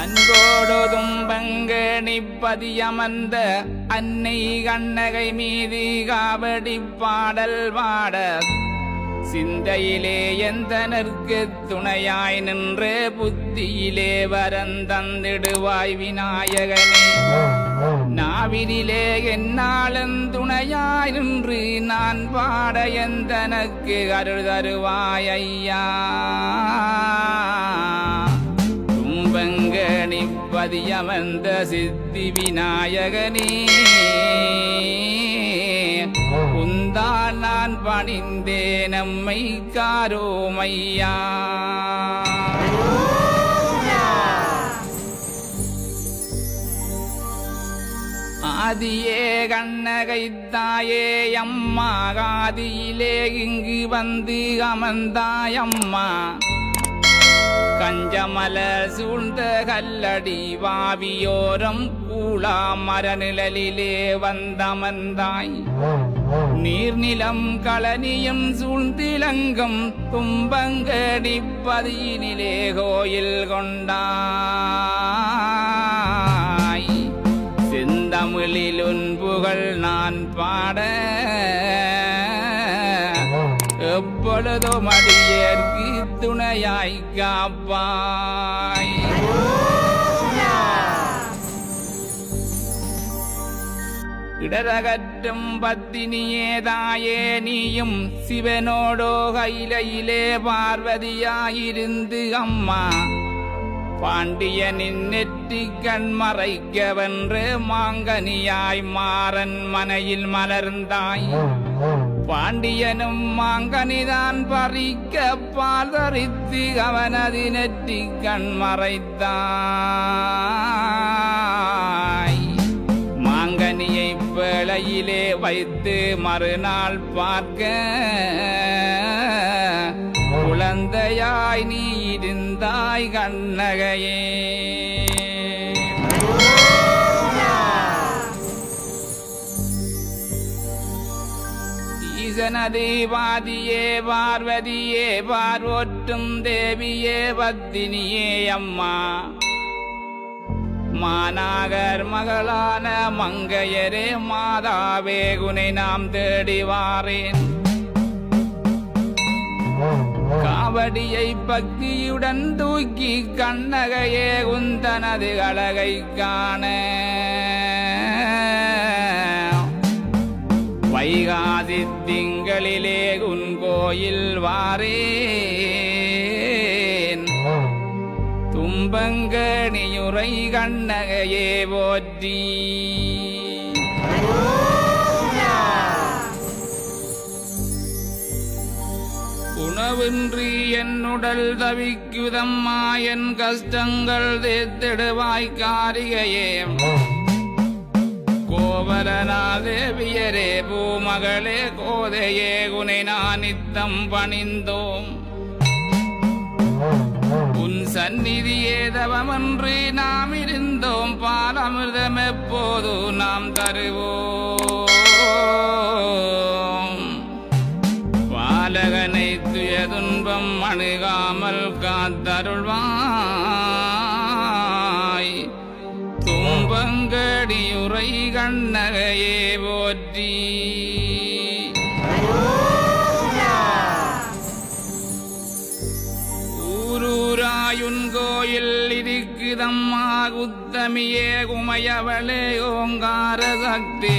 அன்போடொதும் பங்கு பங்கணிப்பதியமர்ந்த அன்னை கண்ணகை மீதி காவடி பாடல் பாட சிந்தையிலே எந்தனர்க்கு துணையாய் நின்று புத்தியிலே வரந்தந்திடுவாய் விநாயகனே. நாவினிலே என்னாலும் துணையாய் நின்று நான் பாட எந்தனக்கு அருள் தருவாய் ஐயா. தும்பங்கணிப்பதியமர்ந்த சித்தி விநாயகனே. உந்தால் நான் பணிந்தே நம்மை காரோமையா. ஆதியே கண்ணகைத்தாயே அம்மா காதியிலே இங்கு வந்து அமர்ந்தாயம்மா கஞ்சமலர் சூழ்ந்த கல்லடி வாவியோரம் கூழா மரநிழலிலே வந்தமந்தாய் நீர்நிலம் களனியம் சூழ்ந்திலங்கம் தும்பங்கடிப்பதியினிலே கோயில் கொண்டாய். செந்தமிழில் உன் புகழ் நான் பாட எப்பொழுதும் அடியேற்க துணையாய் காப்பாய். இடரகற்றும் பத்தினியே தாயே நீயும் சிவனோடோ கைலையிலே பார்வதியாயிருந்து அம்மா. பாண்டியனின் நெற்றி கண் மறைக்கவென்று மாங்கனியாய் மாறன் மனையில் மலர்ந்தாய். பாண்டியனும் மாங்கனிதான் பறிக்க பாதரித்து அவனதி நெற்றி கண் மறைத்தாய். மாங்கனியை பேழையிலே வைத்து மறுநாள் பார்க்க குழந்தையாய் நீ இருந்தாய் கண்ணகையே. ஈசனதே பார்வதியே பார்வொற்றும் தேவியே பத்தினியே அம்மா. மாநாகர் மகளான மங்கையரே மாதாவே குனை நாம் தேடி வாரேன். காவடியை பக்தியுடன் தூக்கி கண்ணகையே உந்தனது அழகை காண வைகாதி திங்களிலே உன் கோயில் வாரேன். தும்பங்கணியுரை கண்ணகையே போற்றி. உணவின்றி என்னுடல் தவிக்குதம்மா என் கஷ்டங்கள் தேத்திடுவாய் காரிகையே. கோவலனா தேவியரே பூமகளே கோதையே குனை நான் நித்தம் பணிந்தோம். உன் சந்நிதியே தவமன்று நாம் இருந்தோம். பாலமிர்தம் எப்போது நாம் தருவோம். பாலகனை துயதுன்பம் அணுகாமல் காத்தருள்வான். தும்பங்கடியுரை கண்ணகையே போற்றி. ஊரூராயுன் கோயில் இருக்குதம்மா குத்தமியே குமையவளே ஓங்கார சக்தி.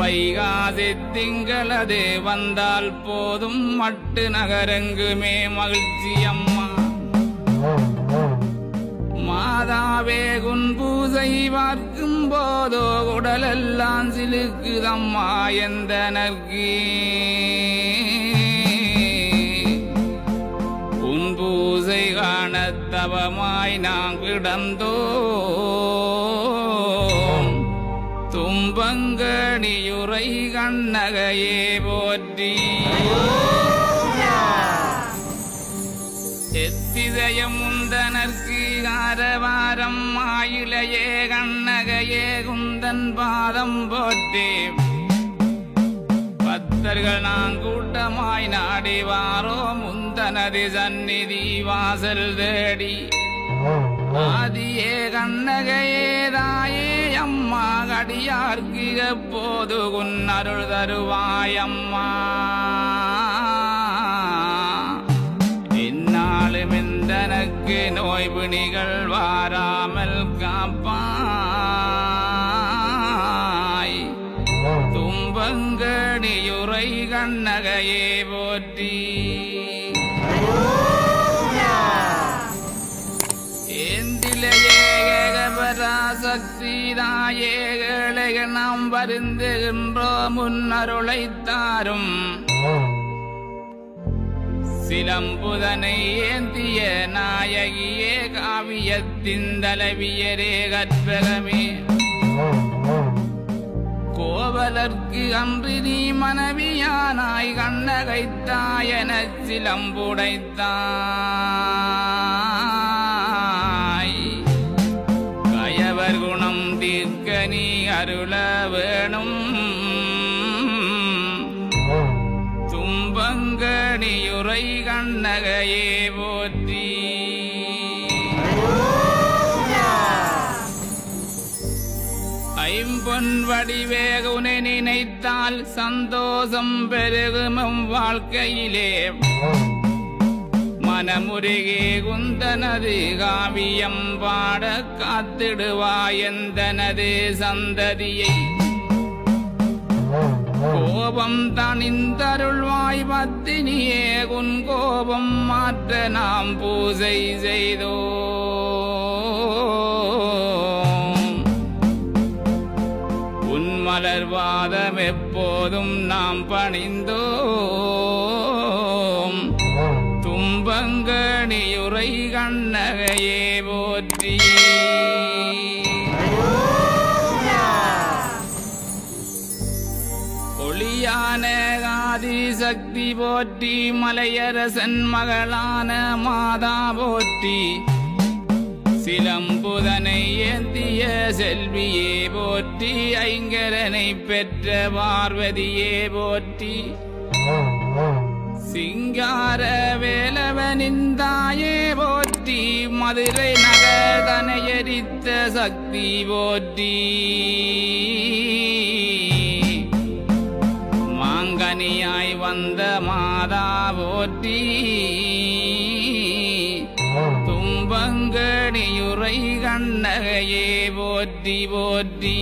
வைகாதி திங்களதே வந்தால் போதும் மட்டு நகரங்குமே மகிழ்ச்சியம் உன்னை பார்க்கும் போதோ உடலெல்லாம் சிலுக்குதம்மா எந்த நற்கே உன் பூசை காணத் தவமாய் நாம் கிடந்தோம். தும்பங்கணியுரை கண்ணகையே போற்றி. எத்திதயம் முந்தனர்க்கு ஆரவாரம் ஆயிலையே கண்ணகையே குந்தன் பாதம் போற்றே பக்தர்கள் நாங்கூட்டமாய் நாடி வாரோ முந்த சந்நிதி வாசல் தேடி. ஆதியே கண்ணகையே தாயே அம்மா கடியார்க்கு எப்போது உன்னருள் தருவாயம்மா. இந்நாளுமே இந்தனக்கு நோய் பிணிகள் வாராமல் காப்பாய். தும்பங்கடியுரை கண்ணகையே போற்றி. ஏந்திலையே நாம் வருந்துகின்றோ முன்னருளைத்தாரும் சிலம்புதனை ஏந்திய நாயகியே காவியத்தின் தலைவியரே கற்பகமே. கோவலர்க்கு அன்று நீ மனைவியானாய் கண்ணகைத்தாயன சிலம்புடைத்தான். பொன் வடிவேக உனை நினைத்தால் சந்தோஷம் பெருகுமம் வாழ்க்கையிலே. மனமுருகே குந்தனது காவியம் பாட காத்திடுவாயந்தனது சந்ததியை. கோபம் தனிந்தருள்வாய் பத்தினியே உன் கோபம் மாற்ற நாம் பூஜை செய்தோ எப்போதும் நாம் பணிந்தோம். தும்பங்கணியுரை கண்ணகையே போற்றி. ஒளியான ஆதி சக்தி போற்றி மலையரசன் மகளான மாதா போற்றி. சிலம்புதன் செல்வியே போற்றி ஐங்கரனை பெற்ற பார்வதியே போற்றி. சிங்கார வேலவனின் தாயே போற்றி மதுரை நகர்தனை எரித்த சக்தி போற்றி. மாங்கனியாய் வந்த மாதா போற்றி. தும்பங்கணியுரை கண்ணகையே போற்றி போற்றி.